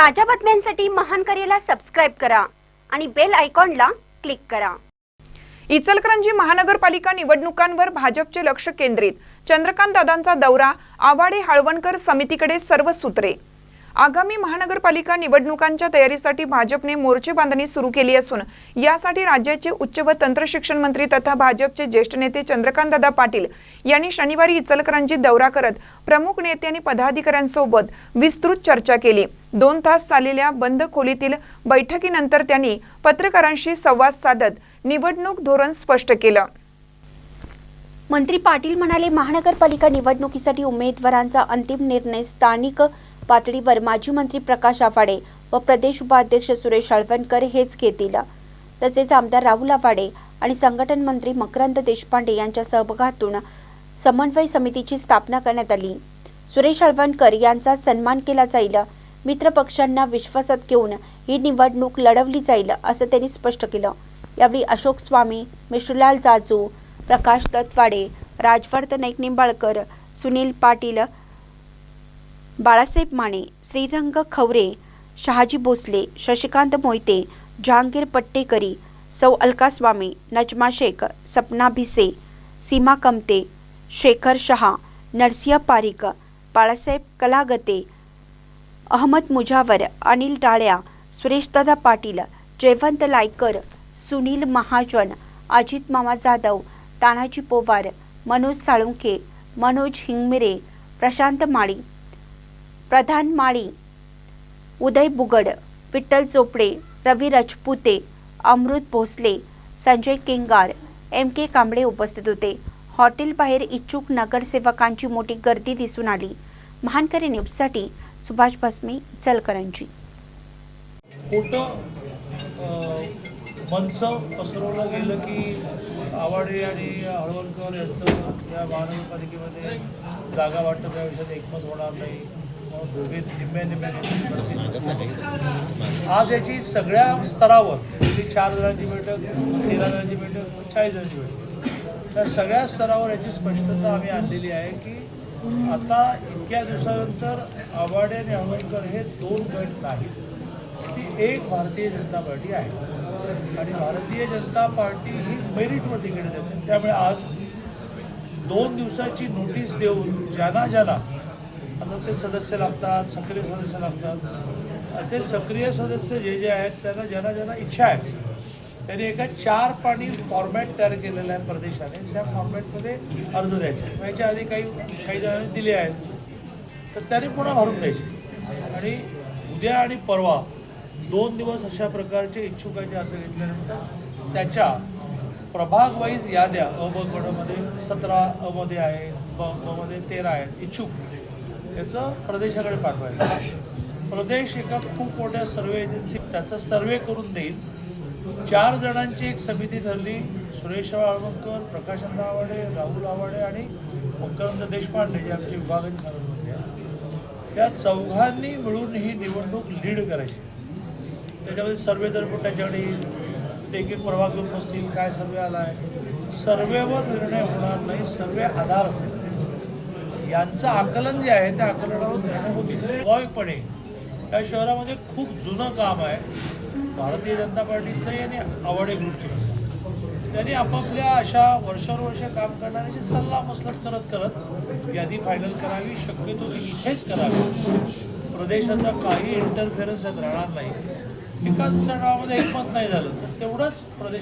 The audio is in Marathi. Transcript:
ताज्या बातम्यांसाठी महान करेला सबस्क्राईब करा आणि बेल आयकॉनला क्लिक करा. इचलकरंजी महानगरपालिका निवडणुकांवर भाजपचे लक्ष केंद्रित. चंद्रकांत दादांचा दौरा आवाडे हाळवणकर समितीकडे सर्व सूत्रे. आगामी महानगरपालिका निवडणुकांच्या तयारीसाठी भाजपने मोर्चे बांधणी सुरू केली असून यासाठी राज्याचे उच्च व तंत्रशिक्षण मंत्री तथा भाजपचे ज्येष्ठ नेते चंद्रकांतदादा पाटील यांनी शनिवारी इचलकरांची दौरा करत प्रमुख नेते आणि पदाधिकाऱ्यांसोबत विस्तृत चर्चा केली. दोन तास चाललेल्या बंद खोलीतील बैठकीनंतर त्यांनी पत्रकारांशी संवाद साधत निवडणूक धोरण स्पष्ट केलं. मंत्री पाटील म्हणाले महानगरपालिका निवडणुकीसाठी उमेदवारांचा अंतिम निर्णय स्थानिक पातळीवर माजी मंत्री प्रकाश आफाडे व प्रदेश उपाध्यक्ष सुरेश आळवणकर हेच घेतील तसेच आमदार राहुल आफाडे आणि संघटन मंत्री मकरंद देशपांडे यांच्या सहभागातून समन्वय समितीची स्थापना करण्यात आली. सुरेश आळवणकर यांचा सन्मान केला जाईल. मित्र पक्षांना विश्वासात घेऊन ही निवडणूक लढवली जाईल असं त्यांनी स्पष्ट केलं. यावेळी अशोक स्वामी मिश्रलाल जाजू प्रकाश दत्तवाडे राजवर्धन नाईक निंबाळकर सुनील पाटील बाळासाहेब माने श्रीरंग खवरे शहाजी भोसले शशिकांत मोहिते जहांगीर पट्टेकरी सौ अलका स्वामी नजमा शेख सपना भिसे सीमा कमते शेखर शहा नरसिंह पारिक बाळासाहेब कलागते अहमद मुजावर अनिल डाळ्या सुरेशदादा पाटील जयवंत लायकर सुनील महाजन अजित मामा जाधव तानाजी पोवार मनोज साळुंखे मनोज हिंगमिरे प्रशांत माळी प्रधान माळी उदय बुगड विठ्ठल चोपडे रवी राजपुते अमृत भोसले संजय केंगार एम के कांबळे उपस्थित होते. हॉटेलबाहेर इच्छुक नगरसेवकांची मोठी गर्दी दिसून आली. महानकरी न्यूजसाठी सुभाष भस्मे इचलकरंजी. खोटं अ, मंच पसरवलं गेलं की आवाडे आणि हळवणकर यांचं या महानगरपालिकेमध्ये जागा वाटप या विषयात एकमत होणार नाही. आज याची सगळ्या स्तरावर म्हणजे चार जणांची बैठक तेरा जणांची बैठक चाळीस जणांची बैठक. त्या सगळ्या स्तरावर याची स्पष्टता आम्ही आणलेली आहे की आता इतक्या दिवसानंतर आवाडे आणि आंबेडकर हे दोन गट नाहीत. ती एक भारतीय जनता पार्टी आहे. आणि भारतीय जनता पार्टी ही मेरिटवर तिकडे देते त्यामुळे आज दोन दिवसाची नोटीस देऊन ज्यांना ज्यांना आता ते सदस्य लागतात सक्रिय सदस्य लागतात. असे सक्रिय सदस्य जे जे आहेत त्यांना ज्यांना ज्यांना इच्छा आहे त्यांनी एका चार पाणी फॉर्मॅट तयार केलेला आहे प्रदेशाने. त्या फॉर्मॅटमध्ये अर्ज द्यायचे. याच्या आधी काही काही जणांनी दिले आहेत तर त्यांनी पुन्हा भरून द्यायचे. आणि उद्या आणि परवा दोन दिवस अशा प्रकारचे इच्छुकाचे अर्ज घेतल्यानंतर त्याच्या प्रभागवाईज याद्या अ ब गडमध्ये सतरा अमध्ये आहे ब ब मध्ये तेरा आहेत इच्छुक. त्याचं प्रदेशाकडे पाठवायचं. प्रदेश एका खूप मोठ्या सर्वे एजन्सी त्याचा सर्वे करून देईल. चार जणांची एक समिती ठरली. सुरेश आळवणकर प्रकाश आवाडे राहुल आवाडे आणि मकरंद देशपांडे जे आमचे विभागाचे सांगत होते. त्या चौघांनी मिळून ही निवडणूक लीड करायची. त्याच्यामध्ये सर्वे जर पण त्याच्याकडे येईल ते एक एक प्रभाग घेऊन बसतील काय सर्वे आला आहे सर्वेवर निर्णय होणार नाही. सर्वे आधार असेल. यांचं आकलन जे आहे त्या आकलनावर निर्णय होतील स्वाभाविकपणे या शहरामध्ये खूप जुनं काम आहे. भारतीय जनता पार्टीचंही आणि आवाडे ग्रुपचे त्यांनी आपापल्या अशा वर्षानुवर्ष काम करणाऱ्याची सल्ला मसलत करत करत यादी फायनल करावी. शक्यतो ती इथेच करावी. प्रदेशाचा काही इंटरफेरन्स यात राहणार नाही. एकाच दुसऱ्या एकमत नाही झालं तर तेवढंच प्रदेश